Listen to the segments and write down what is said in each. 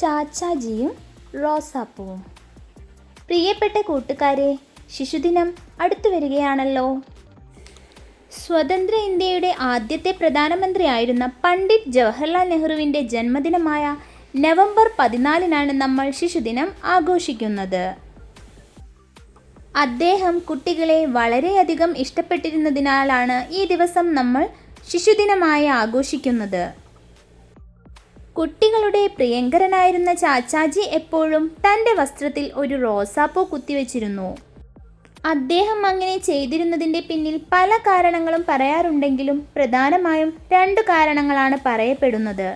ചാച്ചാജിയും റോസാപ്പൂവും. പ്രിയപ്പെട്ട കൂട്ടുകാരെ ശിശുദിനം അടുത്തു വരികയാണല്ലോ. സ്വതന്ത്ര ഇന്ത്യയുടെ ആദ്യത്തെ പ്രധാനമന്ത്രിയായിരുന്ന പണ്ഡിറ്റ് ജവഹർലാൽ നെഹ്റുവിന്റെ ജന്മദിനമായ നവംബർ പതിനാലിനാണ് നമ്മൾ ശിശുദിനം ആഘോഷിക്കുന്നത്. അദ്ദേഹം കുട്ടികളെ വളരെയധികം ഇഷ്ടപ്പെട്ടിരുന്നതിനാലാണ് ഈ ദിവസം നമ്മൾ ശിശുദിനമായി ആഘോഷിക്കുന്നത്. കുട്ടികളുടെ പ്രിയങ്കരനായിരുന്ന ചാച്ചാജി എപ്പോഴും തന്റെ വസ്ത്രത്തിൽ ഒരു റോസാപ്പൂ കുത്തിവെച്ചിരുന്നു. അദ്ദേഹം അങ്ങനെ ചെയ്തിരുന്നതിന്റെ പിന്നിൽ പല കാരണങ്ങളും പറയാറുണ്ടെങ്കിലും പ്രധാനമായും രണ്ട് കാരണങ്ങളാണ് പറയപ്പെടുന്നത്.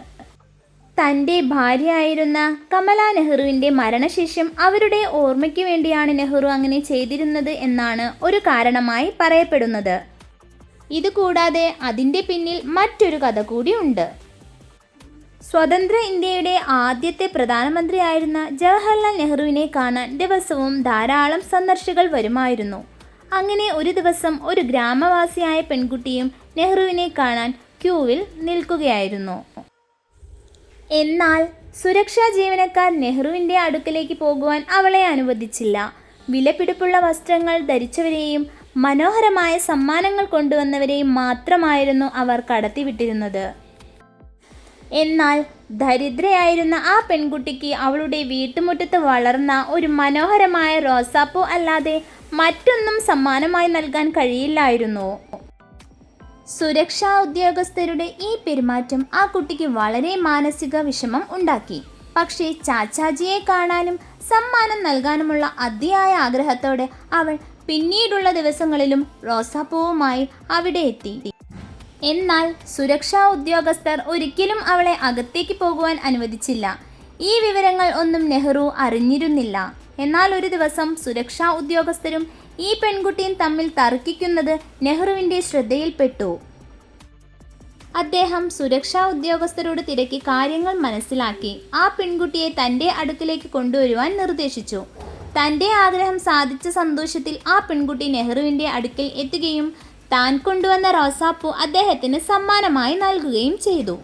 തന്റെ ഭാര്യയായിരുന്ന കമല നെഹ്റുവിന്റെ മരണശേഷം അവരുടെ ഓർമ്മയ്ക്ക് വേണ്ടിയാണ് നെഹ്റു അങ്ങനെ ചെയ്തിരുന്നത് എന്നാണ് ഒരു കാരണമായി പറയപ്പെടുന്നത്. ഇതുകൂടാതെ അതിന്റെ പിന്നിൽ മറ്റൊരു കഥ കൂടിയുണ്ട് സ്വതന്ത്ര ഇന്ത്യയുടെ ആദ്യത്തെ പ്രധാനമന്ത്രിയായിരുന്ന ജവഹർലാൽ നെഹ്റുവിനെ കാണാൻ ദിവസവും ധാരാളം സന്ദർശകർ വരുമായിരുന്നു. അങ്ങനെ ഒരു ദിവസം ഒരു ഗ്രാമവാസിയായ പെൺകുട്ടിയും നെഹ്റുവിനെ കാണാൻ ക്യൂവിൽ നിൽക്കുകയായിരുന്നു. എന്നാൽ സുരക്ഷാ ജീവനക്കാർ നെഹ്റുവിന്റെ അടുക്കലേക്ക് പോകുവാൻ അവളെ അനുവദിച്ചില്ല. വിലപിടിപ്പുള്ള വസ്ത്രങ്ങൾ ധരിച്ചവരെയും മനോഹരമായ സമ്മാനങ്ങൾ കൊണ്ടുവന്നവരെയും മാത്രമായിരുന്നു അവർ കടത്തിവിട്ടിരുന്നത്. എന്നാൽ ദരിദ്രയായിരുന്ന ആ പെൺകുട്ടിക്ക് അവളുടെ വീട്ടുമുറ്റത്ത് വളർന്ന ഒരു മനോഹരമായ റോസാപ്പൂ അല്ലാതെ മറ്റൊന്നും സമ്മാനമായി നൽകാൻ കഴിയില്ലായിരുന്നു. സുരക്ഷാ ഉദ്യോഗസ്ഥരുടെ ഈ പെരുമാറ്റം ആ കുട്ടിക്ക് വളരെ മാനസിക വിഷമം ഉണ്ടാക്കി. പക്ഷേ ചാച്ചാജിയെ കാണാനും സമ്മാനം നൽകാനുമുള്ള അതിയായ ആഗ്രഹത്തോടെ അവൾ പിന്നീടുള്ള ദിവസങ്ങളിലും റോസാപ്പൂവുമായി അവിടെ എത്തി. എന്നാൽ സുരക്ഷാ ഉദ്യോഗസ്ഥർ ഒരിക്കലും അവളെ അകത്തേക്ക് പോകുവാൻ അനുവദിച്ചില്ല. ഈ വിവരങ്ങൾ ഒന്നും നെഹ്റു അറിഞ്ഞിരുന്നില്ല. എന്നാൽ ഒരു ദിവസം സുരക്ഷാ ഉദ്യോഗസ്ഥരും ഈ പെൺകുട്ടിയും തമ്മിൽ തർക്കിക്കുന്നത് നെഹ്റുവിന്റെ ശ്രദ്ധയിൽപ്പെട്ടു. അദ്ദേഹം സുരക്ഷാ ഉദ്യോഗസ്ഥരോട് തിരക്കി കാര്യങ്ങൾ മനസ്സിലാക്കി. ആ പെൺകുട്ടിയെ തന്റെ അടുക്കിലേക്ക് കൊണ്ടുവരുവാൻ നിർദ്ദേശിച്ചു. തന്റെ ആഗ്രഹം സാധിച്ച സന്തോഷത്തിൽ ആ പെൺകുട്ടി നെഹ്റുവിന്റെ അടുക്കൽ എത്തുകയും താൻ കൊണ്ടുവന്ന റോസാപ്പൂ അദ്ദേഹത്തിന് സമ്മാനമായി നൽകുകയും ചെയ്തു.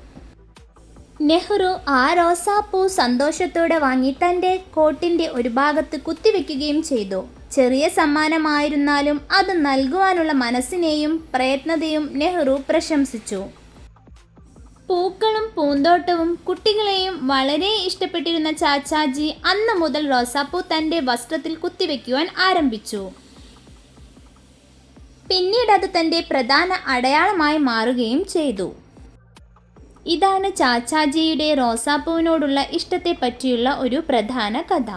നെഹ്റു ആ റോസാപ്പൂ സന്തോഷത്തോടെ വാങ്ങി തന്റെ കോട്ടിന്റെ ഒരു ഭാഗത്ത് കുത്തിവെക്കുകയും ചെയ്തു. ചെറിയ സമ്മാനമായിരുന്നാലും അത് നൽകുവാനുള്ള മനസ്സിനെയും പ്രയത്നതയും നെഹ്റു പ്രശംസിച്ചു. പൂക്കളും പൂന്തോട്ടവും കുട്ടികളെയും വളരെ ഇഷ്ടപ്പെട്ടിരുന്ന ചാച്ചാജി അന്ന് മുതൽ റോസാപ്പൂ തന്റെ വസ്ത്രത്തിൽ കുത്തിവെക്കുവാൻ ആരംഭിച്ചു. പിന്നീട് അത് തന്റെ പ്രധാന അടയാളമായി മാറുകയും ചെയ്തു. ഇതാണ് ചാച്ചാജിയുടെ റോസാപ്പൂവിനോടുള്ള ഇഷ്ടത്തെ പറ്റിയുള്ള ഒരു പ്രധാന കഥ.